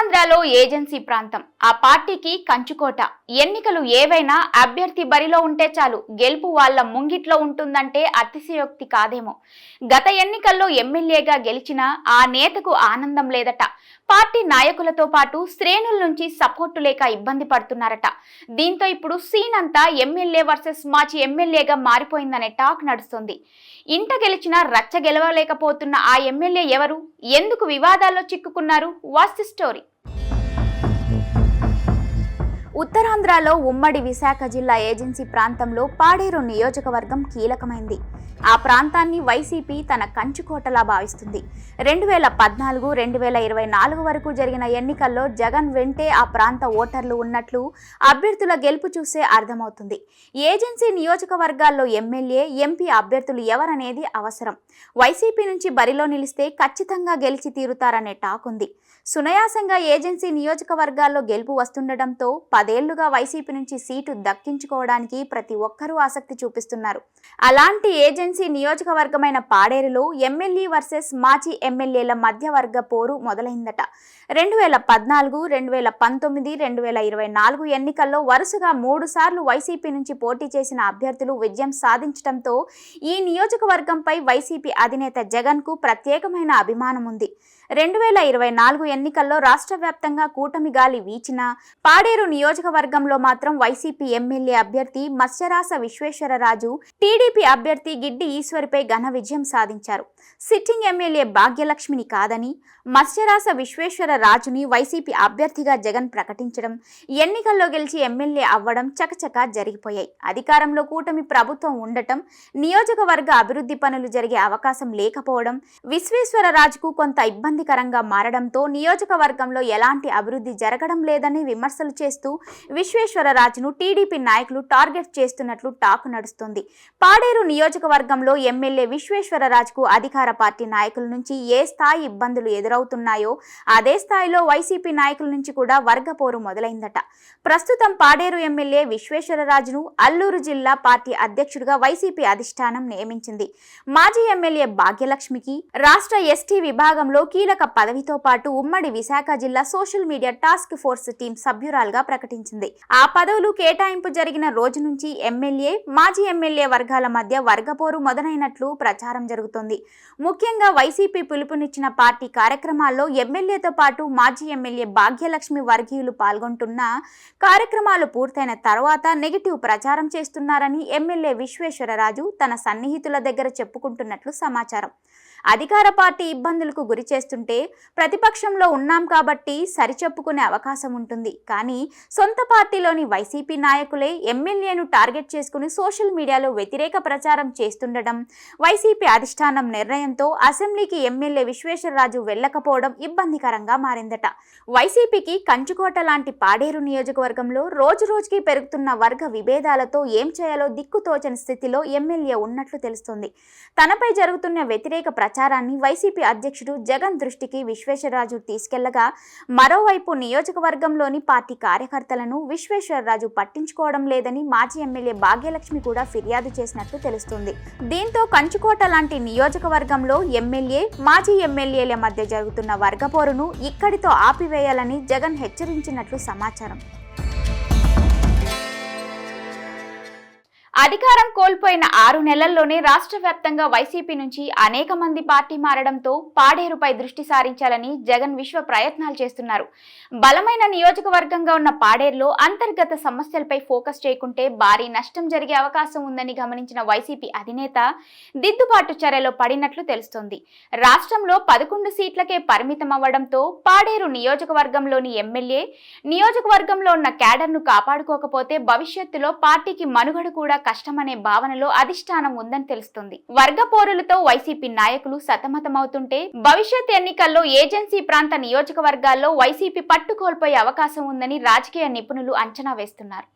ఉత్తరాంధ్రలో ఏజెన్సీ ప్రాంతం. ఆ పార్టీకి కంచుకోట. ఎన్నికలు ఏవైనా అభ్యర్థి బరిలో ఉంటే చాలు గెలుపు వాళ్ళ ముంగిట్లో ఉంటుందంటే అతిశయోక్తి కాదేమో. గత ఎన్నికల్లో ఎమ్మెల్యేగా గెలిచిన ఆ నేతకు ఆనందం లేదట. పార్టీ నాయకులతో పాటు శ్రేణుల నుంచి సపోర్టు లేక ఇబ్బంది పడుతున్నారట. దీంతో ఇప్పుడు సీన్ అంతా ఎమ్మెల్యే వర్సెస్ మాజీ ఎమ్మెల్యేగా మారిపోయిందనే టాక్ నడుస్తుంది. ఇంట గెలిచినా రచ్చ గెలవలేకపోతున్న ఆ ఎమ్మెల్యే ఎవరు? ఎందుకు వివాదాల్లో చిక్కుకున్నారు? వాస్తు స్టోరీ. ఉత్తరాంధ్రలో ఉమ్మడి విశాఖ జిల్లా ఏజెన్సీ ప్రాంతంలో పాడేరు నియోజకవర్గం కీలకమైంది. ఆ ప్రాంతాన్ని వైసీపీ తన కంచుకోటలా భావిస్తుంది. రెండు వేల పద్నాలుగు రెండు వేల ఇరవై నాలుగు వరకు జరిగిన ఎన్నికల్లో జగన్ వెంటే ఆ ప్రాంత ఓటర్లు ఉన్నట్లు అభ్యర్థుల గెలుపు చూసే అర్థమవుతుంది. ఏజెన్సీ నియోజకవర్గాల్లో ఎమ్మెల్యే ఎంపీ అభ్యర్థులు ఎవరనేది అవసరం. వైసీపీ నుంచి బరిలో నిలిస్తే ఖచ్చితంగా గెలిచి తీరుతారనే టాక్ ఉంది. సునాయాసంగా ఏజెన్సీ నియోజకవర్గాల్లో గెలుపు వస్తుండటంతో పదేళ్ళుగా వైసీపీ నుంచి సీటు దక్కించుకోవడానికి ప్రతి ఒక్కరూ ఆసక్తి చూపిస్తున్నారు. అలాంటి ఏజెన్సీ నియోజకవర్గమైన పాడేరులో ఎమ్మెల్యే వర్సెస్ మాజీ ఎమ్మెల్యేల మధ్యవర్గ పోరు మొదలైందట. రెండు వేల పద్నాలుగు రెండు వేల పంతొమ్మిది రెండు వేల ఇరవై నాలుగు ఎన్నికల్లో వరుసగా మూడు సార్లు వైసీపీ నుంచి పోటీ చేసిన అభ్యర్థులు విజయం సాధించడంతో ఈ నియోజకవర్గంపై వైసీపీ అధినేత జగన్కు ప్రత్యేకమైన అభిమానం ఉంది. రెండు వేల ఇరవై నాలుగు ఎన్నికల్లో రాష్ట్ర వ్యాప్తంగా కూటమి గాలి వీచినా పాడేరు నియోజకవర్గంలో మాత్రం వైసీపీ ఎమ్మెల్యే అభ్యర్థి మత్స్యరాస విశ్వేశ్వరరాజు టీడీపీ అభ్యర్థి గిడ్డి ఈశ్వరిపై ఘన విజయం సాధించారు. సిట్టింగ్ ఎమ్మెల్యే భాగ్యలక్ష్మిని కాదని మత్స్యరాస విశ్వేశ్వర రాజుని వైసీపీ అభ్యర్థిగా జగన్ ప్రకటించడం ఎన్నికల్లో గెలిచి ఎమ్మెల్యే అవ్వడం చకచకా జరిగిపోయాయి. అధికారంలో కూటమి ప్రభుత్వం ఉండటం నియోజకవర్గ అభివృద్ధి పనులు జరిగే అవకాశం లేకపోవడం విశ్వేశ్వర రాజుకు కొంత ఇబ్బందికరంగా మారడంతో నియోజకవర్గంలో ఎలాంటి అభివృద్ధి జరగడం లేదని విమర్శలు చేస్తూ విశ్వేశ్వరరాజును టీడీపీ నాయకులు టార్గెట్ చేస్తున్నట్లు టాక్ నడుస్తుంది. పాడేరు నియోజకవర్గ నియోజకవర్గంలో ఎమ్మెల్యే విశ్వేశ్వరరాజ్కు అధికార పార్టీ నాయకుల నుంచి ఏ స్థాయి ఇబ్బందులు ఎదురవుతున్నాయో అదే స్థాయిలో వైసీపీ నాయకుల నుంచి కూడా వర్గపోరు మొదలైందట. ప్రస్తుతం పాడేరు ఎమ్మెల్యే విశ్వేశ్వరరాజును అల్లూరు జిల్లా పార్టీ అధ్యక్షుడిగా వైసీపీ అధిష్టానం నియమించింది. మాజీ ఎమ్మెల్యే భాగ్యలక్ష్మికి రాష్ట్ర ఎస్టీ విభాగంలో కీలక పదవితో పాటు ఉమ్మడి విశాఖ జిల్లా social media task force team సభ్యురాలుగా ప్రకటించింది. ఆ పదవులు కేటాయింపు జరిగిన రోజు నుంచి ఎమ్మెల్యే మాజీ ఎమ్మెల్యే వర్గాల మధ్య వర్గపోరు మొదలైనట్లు ప్రచారం జరుగుతోంది. ముఖ్యంగా వైసీపీ పిలుపునిచ్చిన పార్టీ కార్యక్రమాల్లో ఎమ్మెల్యేతో పాటు మాజీ ఎమ్మెల్యే భాగ్యలక్ష్మి వర్గీయులు పాల్గొంటున్న కార్యక్రమాలు పూర్తయిన తర్వాత నెగిటివ్ ప్రచారం చేస్తున్నారని ఎమ్మెల్యే విశ్వేశ్వరరాజు తన సన్నిహితుల దగ్గర చెప్పుకుంటున్నట్లు సమాచారం. అధికార పార్టీ ఇబ్బందులకు గురి చేస్తుంటే ప్రతిపక్షంలో ఉన్నాం కాబట్టి సరిచెప్పుకునే అవకాశం ఉంటుంది. కానీ సొంత పార్టీలోని వైసీపీ నాయకులే ఎమ్మెల్యేను టార్గెట్ చేసుకుని సోషల్ మీడియాలో వ్యతిరేక ప్రచారం చేస్తుండడం వైసీపీ అధిష్టానం నిర్ణయంతో అసెంబ్లీకి ఎమ్మెల్యే విశ్వేశ్వరరాజు వెళ్ళకపోవడం ఇబ్బందికరంగా మారిందట. వైసీపీకి కంచుకోట లాంటి పాడేరు నియోజకవర్గంలో రోజు రోజుకి పెరుగుతున్న వర్గ విభేదాలతో ఏం చేయాలో దిక్కుతోచని స్థితిలో ఎమ్మెల్యే ఉన్నట్లు తెలుస్తుంది. తనపై జరుగుతున్న వ్యతిరేక ప్రచారాన్ని వైసీపీ అధ్యక్షుడు జగన్ దృష్టికి విశ్వేశ్వరరాజు తీసుకెళ్ళగా మరోవైపు నియోజకవర్గంలోని పార్టీ కార్యకర్తలను విశ్వేశ్వరరాజు పట్టించుకోవడం లేదని మాజీ ఎమ్మెల్యే భాగ్యలక్ష్మి కూడా ఫిర్యాదు చేసినట్లు తెలుస్తుంది. దీంతో కంచుకోట లాంటి నియోజకవర్గంలో ఎమ్మెల్యే మాజీ ఎమ్మెల్యేల మధ్య జరుగుతున్న వర్గపోరును ఇక్కడితో ఆపివేయాలని జగన్ హెచ్చరించినట్లు సమాచారం. అధికారం కోల్పోయిన ఆరు నెలల్లోనే రాష్ట్ర వ్యాప్తంగా వైసీపీ నుంచి అనేక మంది పార్టీ మారడంతో పాడేరుపై దృష్టి సారించాలని జగన్ విశ్వ ప్రయత్నాలు చేస్తున్నారు. బలమైన నియోజకవర్గంగా ఉన్న పాడేరులో అంతర్గత సమస్యలపై ఫోకస్ చేయకుంటే భారీ నష్టం జరిగే అవకాశం ఉందని గమనించిన వైసీపీ అధినేత దిద్దుబాటు చర్యలో పడినట్లు తెలుస్తోంది. రాష్ట్రంలో పదకొండు సీట్లకే పరిమితం అవ్వడంతో పాడేరు నియోజకవర్గంలోని ఎమ్మెల్యే నియోజకవర్గంలో ఉన్న క్యాడర్ను కాపాడుకోకపోతే భవిష్యత్తులో పార్టీకి మనుగడ కూడా కష్టమనే భావనలో అధిష్టానం ఉందని తెలుస్తుంది. వర్గ పోరులతో వైసీపీ నాయకులు సతమతమవుతుంటే భవిష్యత్ ఎన్నికల్లో ఏజెన్సీ ప్రాంత నియోజకవర్గాల్లో వైసీపీ పట్టు కోల్పోయే అవకాశం ఉందని రాజకీయ నిపుణులు అంచనా వేస్తున్నారు.